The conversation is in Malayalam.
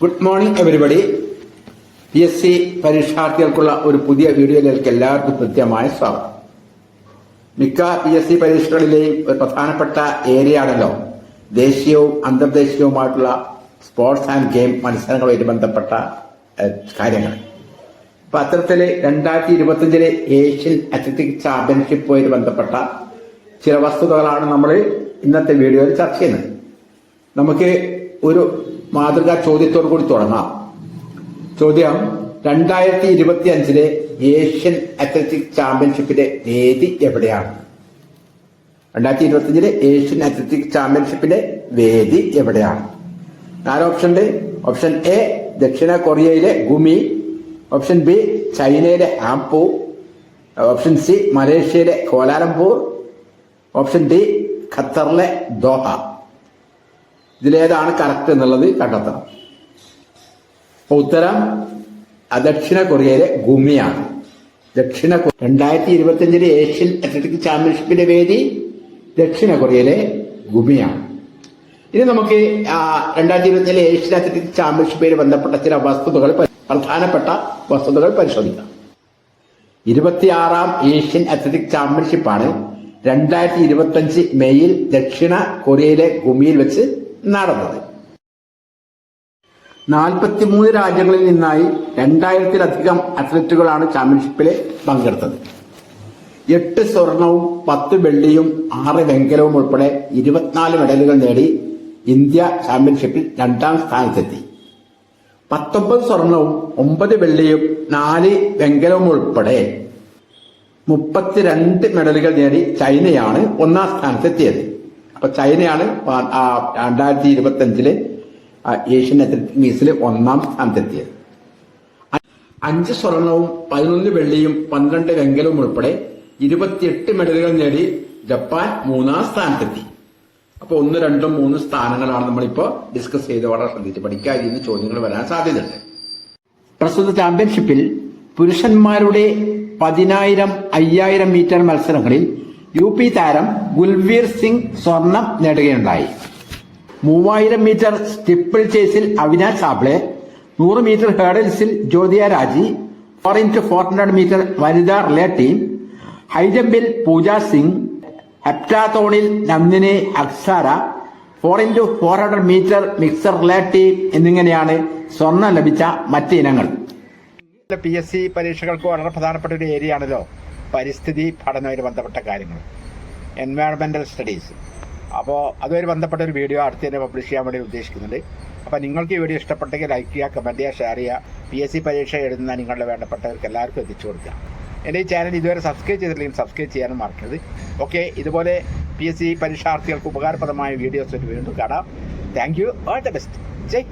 Good morning everybody P S C പരീക്ഷാർത്ഥികൾക്കുള്ള ഒരു പുതിയ വീഡിയോയിലേക്ക് എല്ലാവർക്കും കൃത്യമായ സ്വാഗതം. മിക്ക പി എസ് സി പരീക്ഷകളിലെയും ഒരു പ്രധാനപ്പെട്ട ഏരിയ ആണല്ലോ ദേശീയവും അന്തർദേശീയവുമായിട്ടുള്ള സ്പോർട്സ് ആൻഡ് ഗെയിം മത്സരങ്ങളുമായി ബന്ധപ്പെട്ട കാര്യങ്ങൾ. അപ്പൊ അത്തരത്തിൽ രണ്ടായിരത്തി ഇരുപത്തിയഞ്ചിലെ ഏഷ്യൻ അത്ലറ്റിക് ചാമ്പ്യൻഷിപ്പുമായി ബന്ധപ്പെട്ട ചില വസ്തുതകളാണ് നമ്മൾ ഇന്നത്തെ വീഡിയോയിൽ ചർച്ച ചെയ്യുന്നത്. നമുക്ക് ഒരു മാതൃകാ ചോദ്യത്തോടു കൂടി തുടങ്ങാം. ചോദ്യം രണ്ടായിരത്തി ഇരുപത്തി അഞ്ചിലെ ഏഷ്യൻ അത്ലറ്റിക് ചാമ്പ്യൻഷിപ്പിന്റെ വേദി എവിടെയാണ്? രണ്ടായിരത്തി ഇരുപത്തി അഞ്ചിലെ ഏഷ്യൻ അത്ലറ്റിക് ചാമ്പ്യൻഷിപ്പിന്റെ വേദി എവിടെയാണ്? നാല് ഓപ്ഷൻ ഉണ്ട്. ഓപ്ഷൻ എ ദക്ഷിണ കൊറിയയിലെ ഗുമി. ഓപ്ഷൻ ബി ചൈനയിലെ ആംപു. ഓപ്ഷൻ സി മലേഷ്യയിലെ കോലാലംപൂർ. ഓപ്ഷൻ ഡി ഖത്തറിലെ ദോഹ. ഇതിലേതാണ് കറക്റ്റ് എന്നുള്ളത് കണ്ടെത്തണം. അപ്പൊ ഉത്തരം ദക്ഷിണ കൊറിയയിലെ ഗുമിയാണ്. ദക്ഷിണ രണ്ടായിരത്തി ഇരുപത്തിയഞ്ചിലെ ഏഷ്യൻ അത്ലറ്റിക് ചാമ്പ്യൻഷിപ്പിന്റെ വേദി ദക്ഷിണ കൊറിയയിലെ ഗുമിയാണ്. ഇനി നമുക്ക് രണ്ടായിരത്തി ഇരുപത്തിയഞ്ചിലെ ഏഷ്യൻ അത്ലറ്റിക് ചാമ്പ്യൻഷിപ്പിൽ ബന്ധപ്പെട്ട ചില വസ്തുതകൾ പ്രധാനപ്പെട്ട വസ്തുതകൾ പരിശോധിക്കാം. ഇരുപത്തിയാറാം ഏഷ്യൻ അത്ലറ്റിക് ചാമ്പ്യൻഷിപ്പാണ് രണ്ടായിരത്തി ഇരുപത്തി മെയ്യിൽ ദക്ഷിണ കൊറിയയിലെ ഗുമിയിൽ വെച്ച് നടന്നത്. നാൽപ്പത്തിമൂന്ന് രാജ്യങ്ങളിൽ നിന്നായി രണ്ടായിരത്തിലധികം അത്ലറ്റുകളാണ് ചാമ്പ്യൻഷിപ്പിൽ പങ്കെടുത്തത്. എട്ട് സ്വർണവും പത്ത് വെള്ളിയും ആറ് വെങ്കലവും ഉൾപ്പെടെ ഇരുപത്തിനാല് മെഡലുകൾ നേടി ഇന്ത്യ ചാമ്പ്യൻഷിപ്പിൽ രണ്ടാം സ്ഥാനത്തെത്തി. പത്തൊമ്പത് സ്വർണവും ഒമ്പത് വെള്ളിയും നാല് വെങ്കലവും ഉൾപ്പെടെ മുപ്പത്തിരണ്ട് മെഡലുകൾ നേടി ചൈനയാണ് ഒന്നാം സ്ഥാനത്തെത്തിയത്. അപ്പൊ ചൈനയാണ് രണ്ടായിരത്തി ഇരുപത്തി അഞ്ചിലെ ഏഷ്യൻ അത്ലറ്റിക് മീസിൽ ഒന്നാം സ്ഥാനത്തെത്തിയത്. അഞ്ച് സ്വർണവും പതിനൊന്ന് വെള്ളിയും പന്ത്രണ്ട് വെങ്കലവും ഉൾപ്പെടെ ഇരുപത്തിയെട്ട് മെഡലുകൾ നേടി ജപ്പാൻ മൂന്നാം സ്ഥാനത്തെത്തി. അപ്പൊ ഒന്ന് രണ്ടും മൂന്ന് സ്ഥാനങ്ങളാണ് നമ്മളിപ്പോ ഡിസ്കസ് ചെയ്ത് വളരെ ശ്രദ്ധിച്ച് പഠിക്കുക. ഇതിൽ ചോദ്യങ്ങൾ വരാൻ സാധ്യതയുണ്ട്. പ്രസ്തുത ചാമ്പ്യൻഷിപ്പിൽ പുരുഷന്മാരുടെ പതിനായിരം അയ്യായിരം മീറ്റർ മത്സരങ്ങളിൽ യു പി താരം ഗുൽവീർ സിംഗ് സ്വർണം നേടുകയുണ്ടായി. മൂവായിരം മീറ്റർ സ്റ്റിപ്പിൾ ചേസിൽ അവിനാശ് സാബ്ലെ നൂറ് metre ഹേഡൽസിൽ Jyothi Yarraji four into four hundred metre വനിതാ റിലേ ടീം ഹൈജമ്പിൽ Pooja Singh ഹെപ്റ്റാത്തോണിൽ Nandini Agasara four into four hundred metre mixed relay team എന്നിങ്ങനെയാണ് സ്വർണം ലഭിച്ച മറ്റ് ഇനങ്ങൾ. പി എസ് സി പരീക്ഷകൾക്ക് വളരെ പ്രധാനപ്പെട്ട ഒരു ഏരിയ ആണല്ലോ പരിസ്ഥിതി പഠനവുമായി ബന്ധപ്പെട്ട കാര്യങ്ങൾ. എൻവയറമെന്റൽ സ്റ്റഡീസ് അപ്പോൾ അതുമായി ബന്ധപ്പെട്ട ഒരു വീഡിയോ അടുത്ത് തന്നെ പബ്ലിഷ് ചെയ്യാൻ വേണ്ടി ഉദ്ദേശിക്കുന്നുണ്ട്. അപ്പോൾ നിങ്ങൾക്ക് ഈ വീഡിയോ ഇഷ്ടപ്പെട്ടെങ്കിൽ ലൈക്ക് ചെയ്യുക കമന്റ് ചെയ്യുക ഷെയർ ചെയ്യുക. പി എസ് സി പരീക്ഷ എഴുതുന്ന നിങ്ങളുടെ വേണ്ടപ്പെട്ടവർക്ക് എല്ലാവർക്കും എത്തിച്ചു കൊടുക്കുക. എന്റെ ഈ ചാനൽ ഇതുവരെ സബ്സ്ക്രൈബ് ചെയ്തിട്ടില്ലെങ്കിൽ സബ്സ്ക്രൈബ് ചെയ്യാനും മറക്കരുത്. ഓക്കെ ഇതുപോലെ പി എസ് സി പരീക്ഷാർത്ഥികൾക്ക് ഉപകാരപ്രദമായ വീഡിയോസ് വീണ്ടും കാണാം. Thank you all the best Jai.